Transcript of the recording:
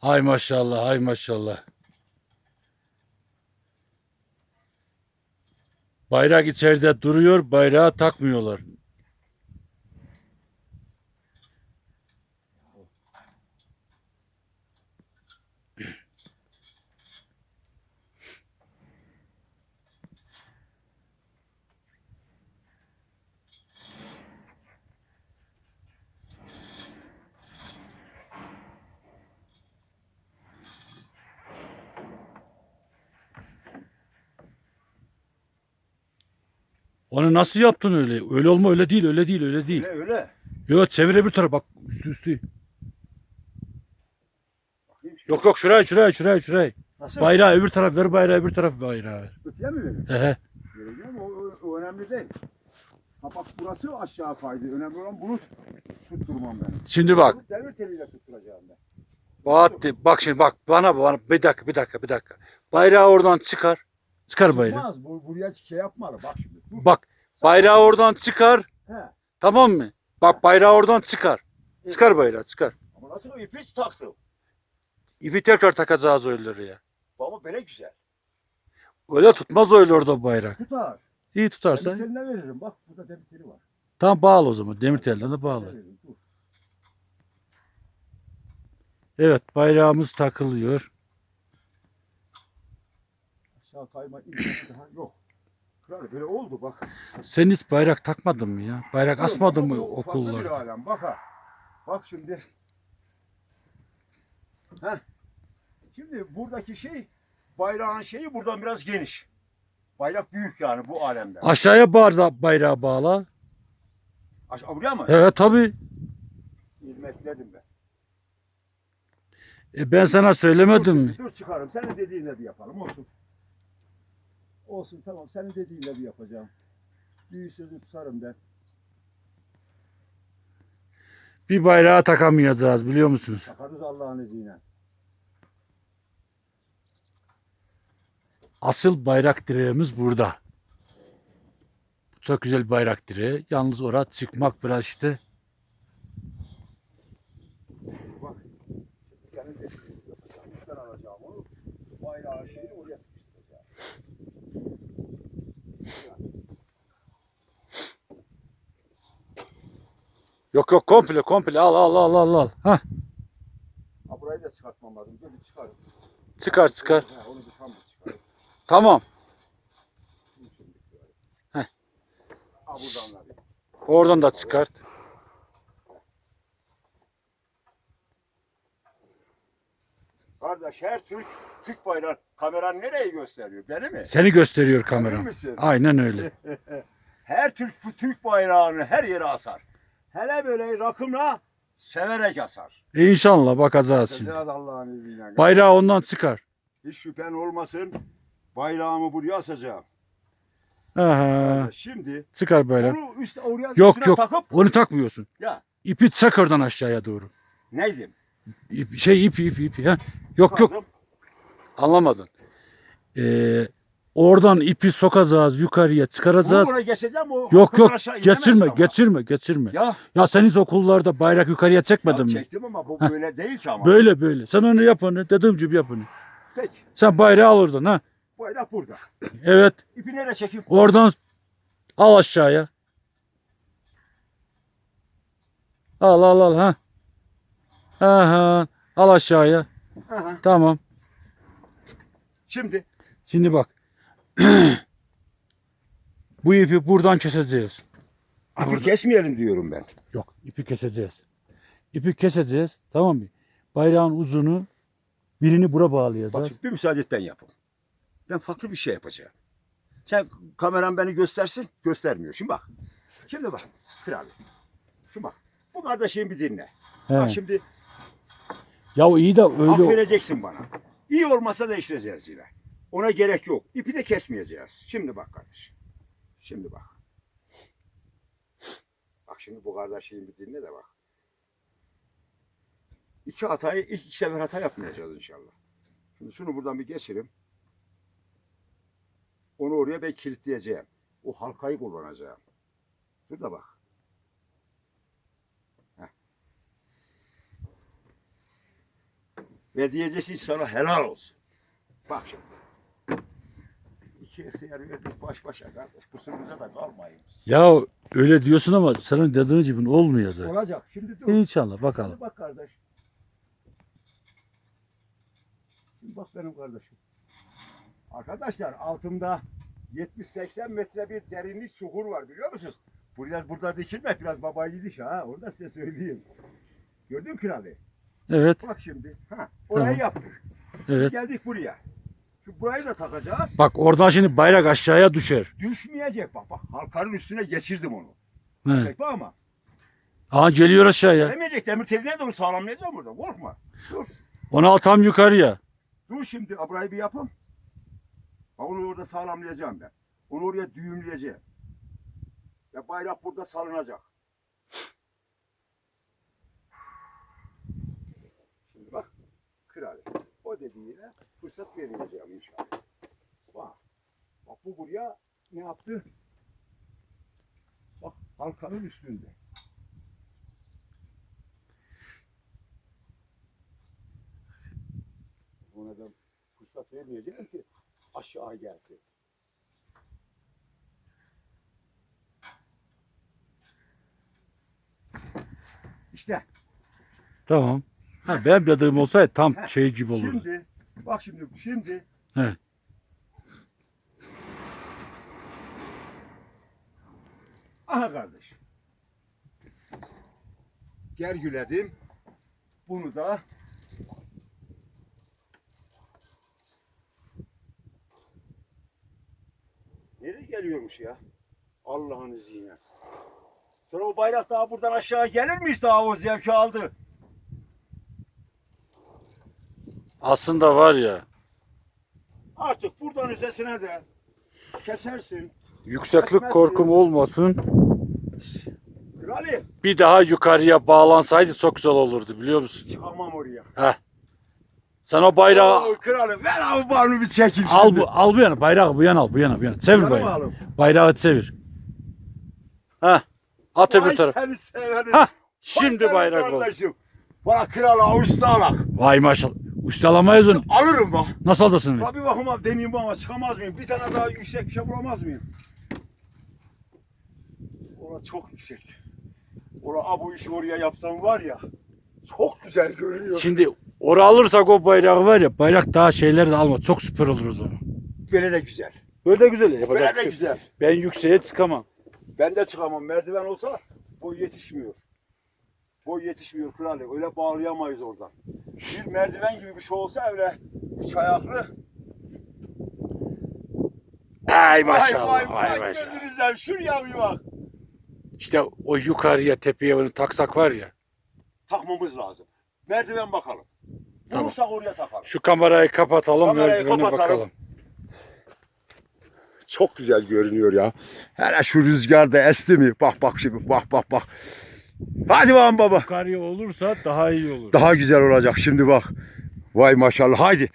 Hay maşallah, hay maşallah. Bayrak içeride duruyor, bayrağı takmıyorlar. Onu nasıl yaptın öyle? Öyle olma, öyle değil, öyle değil, öyle değil. Öyle öyle. Yok çevire bir tarafa bak üstü üstü. Bakayım Yok yok şuraya şuraya şuraya şuraya. Nasıl? Bayrağı öbür taraf ver bayrağı öbür taraf bayrağı ver. Öteye mi verin? He he. Vereceğim o, o, o önemli değil. Ha bak burası aşağı kaydı. Önemli olan bunu tutturmam ben. Şimdi bak. Bunu Demir teliyle tutturacağım ben. Bahattin bak şimdi bak bana bana bir dakika bir dakika bir dakika. Bayrağı oradan çıkar. Çıkar bayrağı. Çıkmaz. Bu, buraya şey yapma. Bak şimdi. Bak bayrağı oradan çıkar. He. Tamam mı? Bak bayrağı oradan çıkar. Çıkar bayrağı çıkar. Ama nasıl ipi taktım? İpi tekrar takacağız öyle ya. Baba böyle güzel. Öyle tutmaz öyle orada bayrak. Tutar. İyi tutarsa. Demir teline veririm. Bak burada demir teli var. Tam bağlı o zaman. Demir telden de bağlı. Evet bayrağımız takılıyor. Aşağı kayma imkanı daha yok. Kral böyle oldu bak. Sen hiç bayrak takmadın mı ya? Bayrak asmadın Ama mı bu farklı bir okullarda? alem. Bak ha. Bak şimdi. Heh. Şimdi buradaki şey bayrağın şeyi buradan biraz geniş. Bayrak büyük yani bu alemde. Aşağıya barda bayrağı bağla. Aşağı buraya mı? Evet tabi. İlmekledim ben. E ben sana söylemedim dur, mi? Dur çıkarım. Senin dediğinle bir yapalım. Olsun. Olsun tamam. Senin dediğinle bir yapacağım. Büyük sözü tutarım ben. Bir bayrağı takamayacağız biliyor musunuz? Takarız Allah'ın izniyle. Asıl bayrak direğimiz burada. Çok güzel bir bayrak direği. Yalnız oraya çıkmak biraz işte. Bak. Senin dediğini yapacağım. Üstten alacağım onu. Bayrağın şeyini oraya sıkıştıracağım. Yok yok komple komple al al al al al. Hah, Ha burayı da çıkartmam lazım. Dur bir çıkarım. çıkar çıkar. Ha, onu bir tam bir çıkarım. Tamam. Heh. Ha buradan da. Oradan da çıkart. Kardeş her Türk Türk bayrağı kameran nereyi gösteriyor? Beni mi? Seni gösteriyor Emin kamera. misin? Aynen öyle. Her Türk Türk bayrağını her yere asar. Hele böyle rakımla severek asar. İnşallah bakacağız şimdi. Asacağız Allah'ın izniyle. Bayrağı ondan çıkar. Hiç şüphen olmasın. Bayrağımı buraya asacağım. Aha. Şimdi Çıkar böyle. onu üst oraya Yok yok. takıp Onu takmıyorsun. ya İpi çak oradan aşağıya doğru. neydim? İp, şey ip ip ip. Ha. Yok yok Çıkardım. anlamadın. Ee, oradan ipi sokacağız yukarıya Bunu çıkaracağız. buraya geçeceğim o Yok yok aşağı inemezsin geçirme ama. geçirme geçirme. Ya, Ya, sen hiç okullarda bayrak yukarıya ya çekmedin mi? çektim ama bu böyle değil ki ama. Böyle böyle. Sen onu yap onu. Dediğim gibi yap onu. Peki Sen bayrağı al oradan ha. bayrak burada. Evet. İpi nereye çekeyim? Oradan al aşağıya. Al al al ha. Aha. Al aşağıya. Aha. Tamam. Şimdi Şimdi bak. Bu ipi buradan keseceğiz. İpi burada. kesmeyelim diyorum ben. Yok, ipi keseceğiz. İpi keseceğiz, tamam mı? Bayrağın uzunu birini bura Bak bağlayacağız. şimdi bir müsaade et ben yapayım. Ben farklı bir şey yapacağım. Sen kameran beni göstersin, göstermiyor. Şimdi bak. Şimdi bak. Kral. Şimdi bak. Bu kardeşim bir dinle. He. Bak şimdi Ya iyi de öyle. hak vereceksin bana. İyi olmasa değiştireceğiz yine. Ona gerek yok. İpi de kesmeyeceğiz. Şimdi bak kardeşim. Şimdi bak. Bak şimdi bu kardeşim bir dinle de bak. İki hatayı, ilk iki sefer hata yapmayacağız inşallah. Şimdi şunu buradan bir geçirim. Onu oraya ben kilitleyeceğim. O halkayı kullanacağım. Dur bak. Heh. Ve diyeceksin sana helal olsun. Bak şimdi. İki ihtiyar verdik baş başa kardeş. Kusurumuza da kalmayın biz. Ya öyle diyorsun ama senin dediğin gibi olmuyor zaten. Olacak. Şimdi dur. İnşallah bakalım. Hadi bak kardeş. Şimdi bak benim kardeşim. Arkadaşlar altımda 70-80 metre bir derinlik çukur var biliyor musunuz? Burada, burada dikilmek biraz babayı diş ha. Orada size söyleyeyim. Gördün mü kralı? Evet, Bak şimdi. Ha, orayı Tamam. yaptık. evet. Geldik buraya. Şu burayı da takacağız. Bak oradan şimdi bayrak aşağıya düşer. Düşmeyecek bak bak. Halkanın üstüne geçirdim onu. He. Çekme ama. Aa geliyor aşağıya. Gelemeyecek. Demir teline doğru sağlamlayacağım burada. Korkma. Dur. Onu al tam yukarıya. Dur şimdi burayı bir yapın. Bak onu orada sağlamlayacağım ben. Onu oraya düğümleyeceğim. Ya bayrak burada salınacak. Şimdi bak kral. O dediğine fırsat vermeyeceğim inşallah. Bak. Bak bu buraya ne yaptı? Bak halkanın üstünde. Buna da fırsat vermeyeceğim ki aşağı gelsin. İşte Tamam. Ha, benim dediğim olsaydı tam şey gibi olurdu. şimdi bak şimdi şimdi He. aha kardeş. Gergüledim. Bunu da Nereye geliyormuş ya? Allah'ın izniyle. Sonra o bayrak daha buradan aşağı gelir mi işte daha o zevki aldı. Aslında var ya Artık buradan ötesine de kesersin. yükseklik korkum olmasın. Krali Bir daha yukarıya bağlansaydı çok güzel olurdu biliyor musun? çıkamam oraya. Sen o bayrağı Oo, kralım ver abi bana bir çekeyim al şimdi. bu al bu yana bayrağı bu yana al bu yana bu yana. Çevir Yanıma bayrağı. alın. Bayrağı çevir. Ha. At öbür Vay tarafa. seni severim. Ha. Vay Şimdi benim bayrak oldu. kardeşim. Bak krala ustalak. Vay maşallah. Ustalamayız onu. Alırım bak. Nasıl aldasın? Bak bir bakayım abi deneyeyim ama çıkamaz mıyım? Bir tane daha yüksek bir şey bulamaz mıyım? Orası çok yüksekti. Ora bu işi oraya yapsam var ya. Çok güzel görünüyor. Şimdi oraya alırsak o bayrağı var ya bayrak daha şeyleri de alma. Çok süper olur o zaman. Böyle de güzel. Böyle de güzel. Böyle Yapacak bir de şey yok. güzel. Ben yükseğe çıkamam. Ben de çıkamam. Merdiven olsa boy yetişmiyor. Boy yetişmiyor kralı. Öyle bağlayamayız oradan. Bir merdiven gibi bir şey olsa öyle üç ayaklı. Ay maşallah. vay Vay, vay. maşallah. Şuraya bir bak. İşte o yukarıya tepeye bunu taksak var ya. Takmamız lazım. Merdiven bakalım. Tamam. Bulursak oraya takalım. Şu kamerayı kapatalım. Kamerayı merdivene kapatalım. bakalım. Çok güzel görünüyor ya. Hele şu rüzgarda esti mi? Bak bak şimdi bak bak bak. Hadi bakalım baba. Yukarıya olursa daha iyi olur. Daha güzel olacak şimdi bak. Vay maşallah haydi.